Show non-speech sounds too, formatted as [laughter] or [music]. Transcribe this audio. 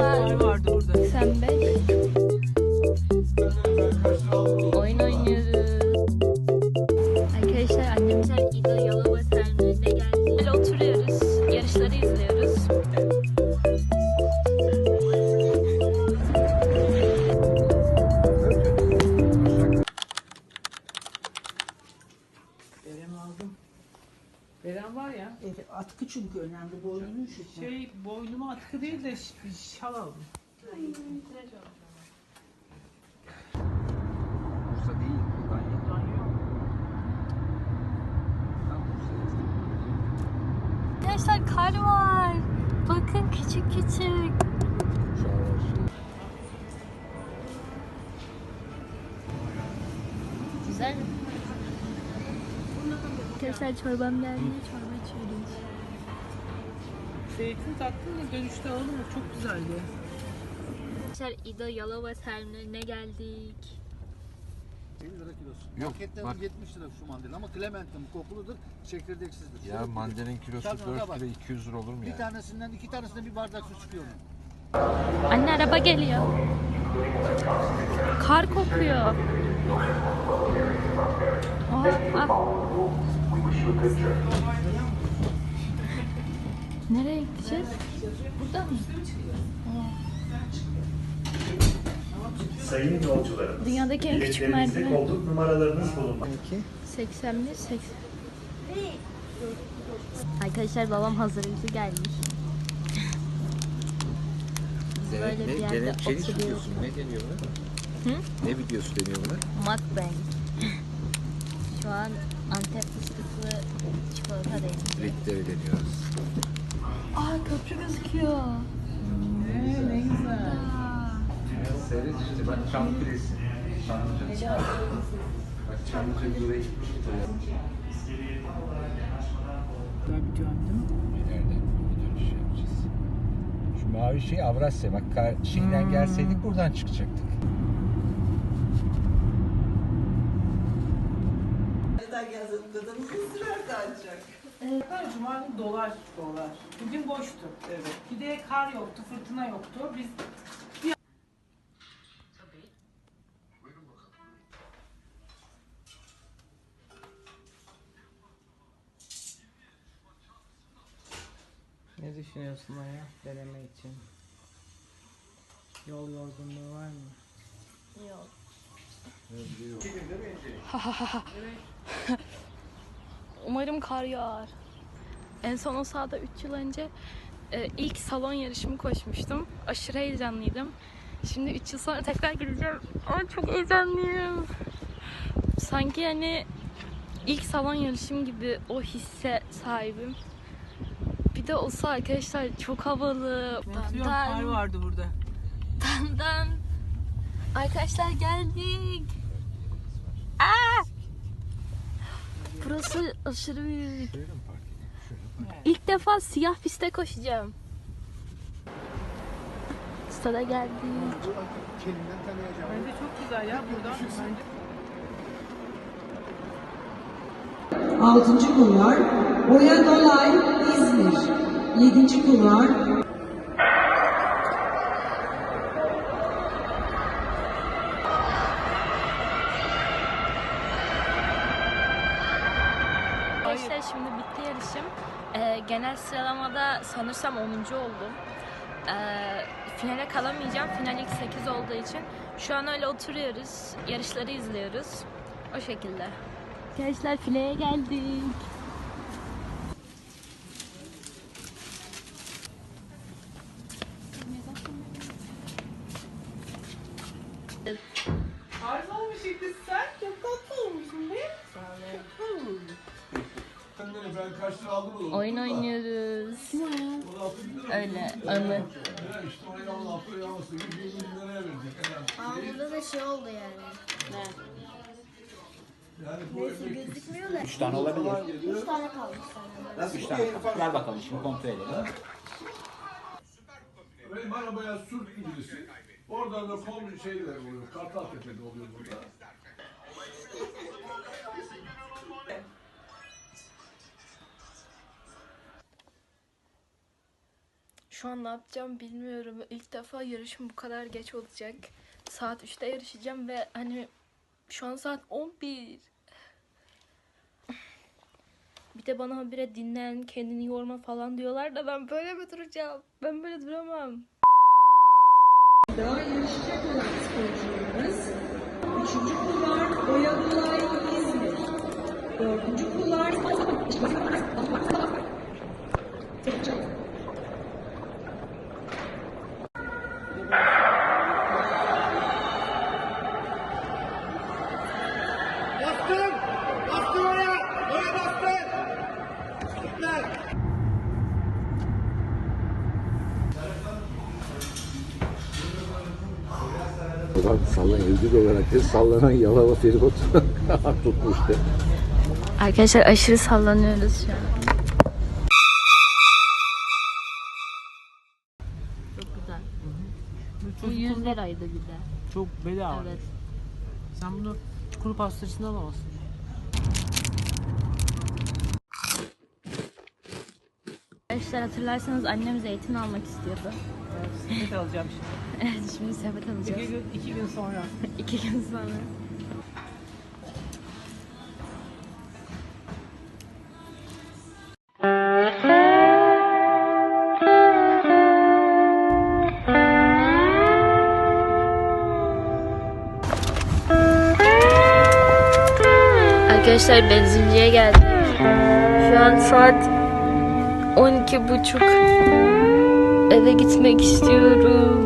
Var vardı burada. 85. Oyun oynuyoruz. Arkadaşlar annemler İdo Yalova terminaline geldi. Böyle oturuyoruz. Yarışları izliyoruz. Berem aldım. Berem var ya. Evet, atkı çünkü önemli. Boynunu üşütme. Şey boynuma atkı değil de ş- bir şal aldım. Bursa değil. Tam. Arkadaşlar kar var. Bakın küçük küçük. Güzel? Arkadaşlar çorbam geldi. Çorba içiyoruz. Zeytin taktım da dönüşte aldım o çok güzeldi. Arkadaşlar İdo Yalova terminaline geldik. 50 lira kilosu. Yok, Marketten bak. 70 lira şu mandalina ama Clementine kokuludur, çekirdeksizdir. Ya Şöyle mandalin kilosu Çarpına 4 bak. lira 200 lira olur mu Bir ya? tanesinden iki tanesinden bir bardak su çıkıyor. onun. Anne araba geliyor. Kar kokuyor. Aha, ah. Nereye gideceğiz? Buradan mı? Sayın yolcularımız, Dünyadaki en küçük biletlerinizde merdiven. koltuk numaralarınız bulunmaktadır. 81, 80. Arkadaşlar babam hazırlıklı gelmiş. Böyle bir yerde oturuyoruz. Ne deniyor buna? Hı? Ne videosu deniyor buna? Mukbang. [laughs] Şu an Antep fıstıklı çikolata deniyor. Rektörü deniyoruz. Aa köprü gözüküyor. Ne, ne güzel. Seyret işte bak Çam Kulesi. Çamlıca. Bak Çamlıca buraya gitmiştik. Güzel bir cam değil mi? İleride bir dönüş yapacağız. Şu mavi şey Avrasya. Bak şeyden gelseydik buradan çıkacaktık. Her cuma günü dolar dolar. Bugün boştu. Evet. Bir de kar yoktu, fırtına yoktu. Biz Ne düşünüyorsun Aya deneme için? Yol yorgunluğu var mı? Yok. [laughs] Umarım kar yağar. En son o sahada 3 yıl önce e, ilk salon yarışımı koşmuştum. Aşırı heyecanlıydım. Şimdi 3 yıl sonra tekrar gideceğim. Ama çok heyecanlıyım. Sanki hani ilk salon yarışım gibi o hisse sahibim. Bir de olsa arkadaşlar çok havalı. Hatırlıyorum kar vardı burada. Dandan. Arkadaşlar geldik. Aa! Burası aşırı büyük. İlk defa siyah piste koşacağım. Stada geldik. Bence çok güzel ya buradan. Bence Altıncı kulvar Oya Dolay İzmir. Yedinci kulvar Arkadaşlar şimdi bitti yarışım. Ee, genel sıralamada sanırsam 10. oldum. Ee, finale kalamayacağım. Final ilk 8 olduğu için. Şu an öyle oturuyoruz. Yarışları izliyoruz. O şekilde. Arkadaşlar fileye geldik. Arzu olmuş ikisi sen. Çok tatlı olmuşsun değil mi? Ben kaç lira aldım onu? Oyun oynuyoruz. Öyle anı. Ya işte oraya alın, altı liraya almasın. 120 bin liraya verecek. Aa, burada da şey oldu yani. yani bu emek Üç tane olabilir. Üç tane kalmış senden. Üç tane. Gel bakalım şimdi kontrol edelim. benim arabaya sür birisi. Oradan da kom şeyler oluyor. Kartal Tepe'de oluyor burada. Şu an ne yapacağım bilmiyorum. İlk defa yarışım bu kadar geç olacak. Saat 3'te yarışacağım ve hani şu an saat 11. Bir de bana habire dinlen, kendini yorma falan diyorlar da ben böyle mi duracağım? Ben böyle duramam. Daha yarışacak olan sporcularımız 3. kulvar Oya İzmir. 4. kulvar Bastın! Ulan sallan ödül olarak da sallanan Yalova feribot [laughs] tutmuştu. Arkadaşlar aşırı sallanıyoruz şu an. Çok güzel. Bu 100 liraydı bir de. Çok bedava. Evet. Sen bunu kuru pastacısını alamazsın. Arkadaşlar hatırlarsanız annem zeytin almak istiyordu. Sepet alacağım şimdi. [laughs] Evet şimdi sepet İki alacağız. gün, iki gün sonra. [laughs] İki gün sonra. Arkadaşlar benzinciye geldik. Şu an saat 12 buçuk. Eve gitmek istiyorum.